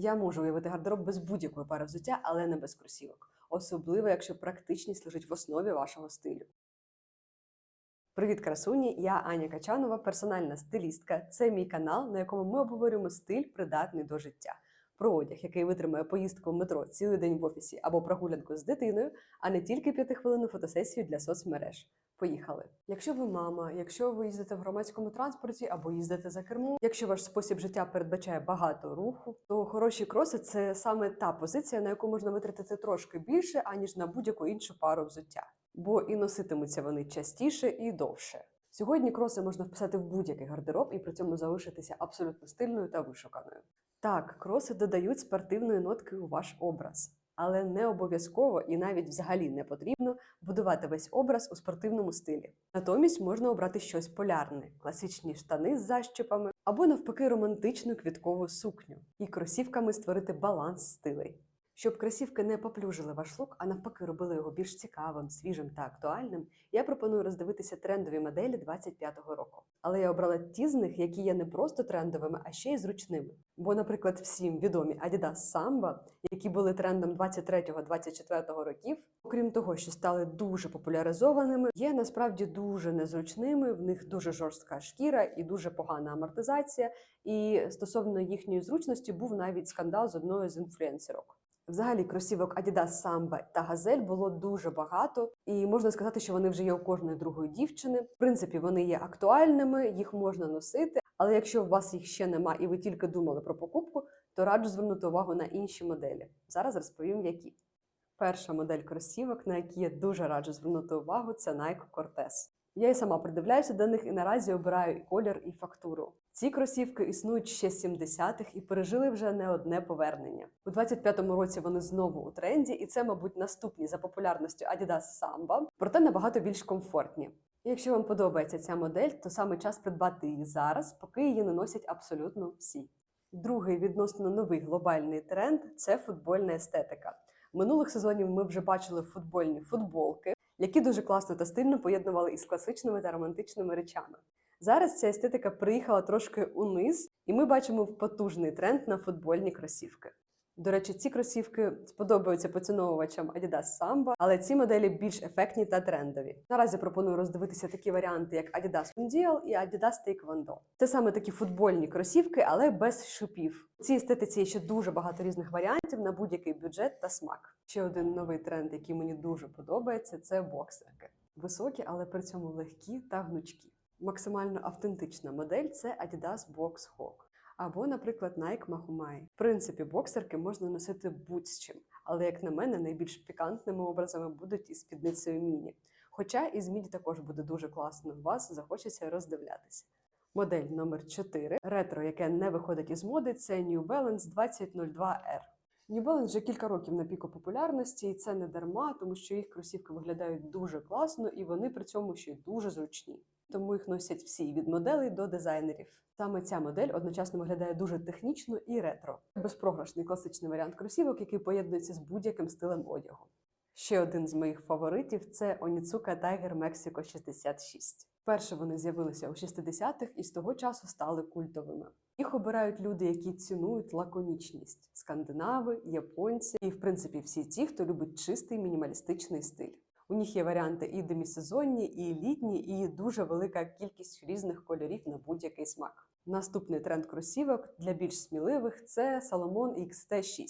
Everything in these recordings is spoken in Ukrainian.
Я можу уявити гардероб без будь-якої пари взуття, але не без кросівок. Особливо, якщо практичність лежить в основі вашого стилю. Привіт, красуні! Я Аня Качанова, персональна стилістка. Це мій канал, на якому ми обговорюємо стиль, придатний до життя. Про одяг, який витримує поїздку в метро цілий день в офісі або прогулянку з дитиною, а не тільки п'ятихвилинну фотосесію для соцмереж. Поїхали. Якщо ви мама, якщо ви їздите в громадському транспорті або їздите за кермом, якщо ваш спосіб життя передбачає багато руху, то хороші кроси це саме та позиція, на яку можна витратити трошки більше, аніж на будь-яку іншу пару взуття, бо і носитимуться вони частіше і довше. Сьогодні кроси можна вписати в будь-який гардероб і при цьому залишитися абсолютно стильною та вишуканою. Так, кроси додають спортивної нотки у ваш образ, але не обов'язково і навіть взагалі не потрібно будувати весь образ у спортивному стилі. Натомість можна обрати щось полярне, класичні штани з защепами або навпаки романтичну квіткову сукню і кросівками створити баланс стилей. Щоб кросівки не поплюжили ваш лук, а навпаки робили його більш цікавим, свіжим та актуальним, я пропоную роздивитися трендові моделі 25-го року. Але я обрала ті з них, які є не просто трендовими, а ще й зручними. Бо, наприклад, всім відомі Adidas Samba, які були трендом 23-24 років, окрім того, що стали дуже популяризованими, є насправді дуже незручними. В них дуже жорстка шкіра і дуже погана амортизація. І стосовно їхньої зручності був навіть скандал з одною з інфлюенсерок. Взагалі, кросівок Adidas Samba та Газель було дуже багато, і можна сказати, що вони вже є у кожної другої дівчини. В принципі, вони є актуальними, їх можна носити. Але якщо у вас їх ще нема і ви тільки думали про покупку, то раджу звернути увагу на інші моделі. Зараз розповім, які. Перша модель кросівок, на які я дуже раджу звернути увагу, це Nike Cortez. Я і сама придивляюся до них і наразі обираю і колір, і фактуру. Ці кросівки існують ще з 70-х і пережили вже не одне повернення. У 25-му році вони знову у тренді, і це, мабуть, наступні за популярністю Adidas Samba, проте набагато більш комфортні. І якщо вам подобається ця модель, то саме час придбати її зараз, поки її не носять абсолютно всі. Другий відносно новий глобальний тренд це футбольна естетика. Минулих сезонів ми вже бачили футбольні футболки, які дуже класно та стильно поєднували із класичними та романтичними речами. Зараз ця естетика приїхала трошки униз, і ми бачимо потужний тренд на футбольні кросівки. До речі, ці кросівки сподобаються поціновувачам Adidas Samba, але ці моделі більш ефектні та трендові. Наразі пропоную роздивитися такі варіанти, як Adidas Mundial і Adidas Taekwondo. Це саме такі футбольні кросівки, але без шипів. У цій естетиці є ще дуже багато різних варіантів на будь-який бюджет та смак. Ще один новий тренд, який мені дуже подобається, це боксерки. Високі, але при цьому легкі та гнучкі. Максимально автентична модель це Adidas Box Hawk. Або, наприклад, Nike Mahumai. В принципі, боксерки можна носити будь-з чим, але, як на мене, найбільш пікантними образами будуть із спідницею міні. Хоча із міні також буде дуже класно, вас захочеться роздивлятися. Модель номер 4 ретро, яке не виходить із моди, це New Balance 2002R. New Balance вже кілька років на піку популярності, і це не дарма, тому що їх кросівки виглядають дуже класно і вони при цьому ще й дуже зручні. Тому їх носять всі від моделей до дизайнерів. Саме ця модель одночасно виглядає дуже технічно і ретро. Безпрограшний класичний варіант кросівок, який поєднується з будь-яким стилем одягу. Ще один з моїх фаворитів це Onitsuka Tiger Mexico 66. Вперше вони з'явилися у 60-х і з того часу стали культовими. Їх обирають люди, які цінують лаконічність: скандинави, японці і, в принципі, всі ті, хто любить чистий мінімалістичний стиль. У них є варіанти і демісезонні, і літні, і дуже велика кількість різних кольорів на будь-який смак. Наступний тренд кросівок для більш сміливих це Salomon XT6.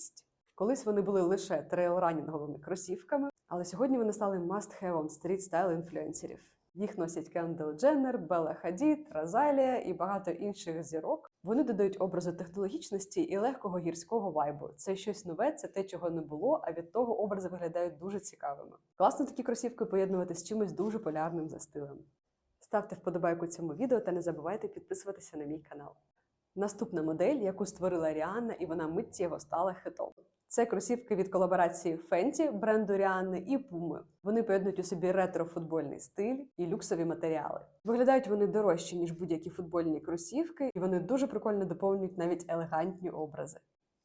Колись вони були лише трейлранінговими кросівками, але сьогодні вони стали must-have стріт-стайл інфлюенсерів. Їх носять Кендел Дженнер, Белла Хадід, Розалія і багато інших зірок. Вони додають образу технологічності і легкого гірського вайбу. Це щось нове, це те, чого не було, а від того образи виглядають дуже цікавими. Класно такі кросівки поєднувати з чимось дуже полярним за стилем. Ставте вподобайку цьому відео та не забувайте підписуватися на мій канал. Наступна модель, яку створила Ріанна, і вона миттєво стала хитом. Це кросівки від колаборації Fenty, бренду Ріанни і Puma. Вони поєднують у собі ретро-футбольний стиль і люксові матеріали. Виглядають вони дорожче, ніж будь-які футбольні кросівки, і вони дуже прикольно доповнюють навіть елегантні образи.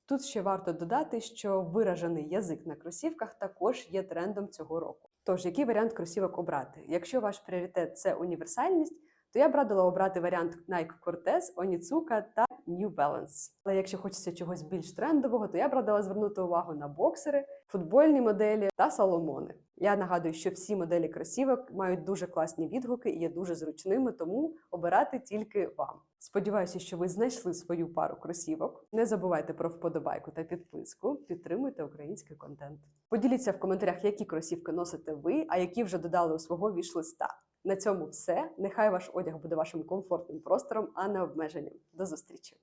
Тут ще варто додати, що виражений язик на кросівках також є трендом цього року. Тож, який варіант кросівок обрати? Якщо ваш пріоритет це універсальність, то я б радила обрати варіант Nike Cortez, Onitsuka та New Balance. Але якщо хочеться чогось більш трендового, то я б радила звернути увагу на боксери, футбольні моделі та соломони. Я нагадую, що всі моделі кросівок мають дуже класні відгуки і є дуже зручними, тому обирати тільки вам. Сподіваюся, що ви знайшли свою пару кросівок. Не забувайте про вподобайку та підписку. Підтримуйте український контент. Поділіться в коментарях, які кросівки носите ви, а які вже додали у свого віш-листа. На цьому все. Нехай ваш одяг буде вашим комфортним простором, а не обмеженням. До зустрічі!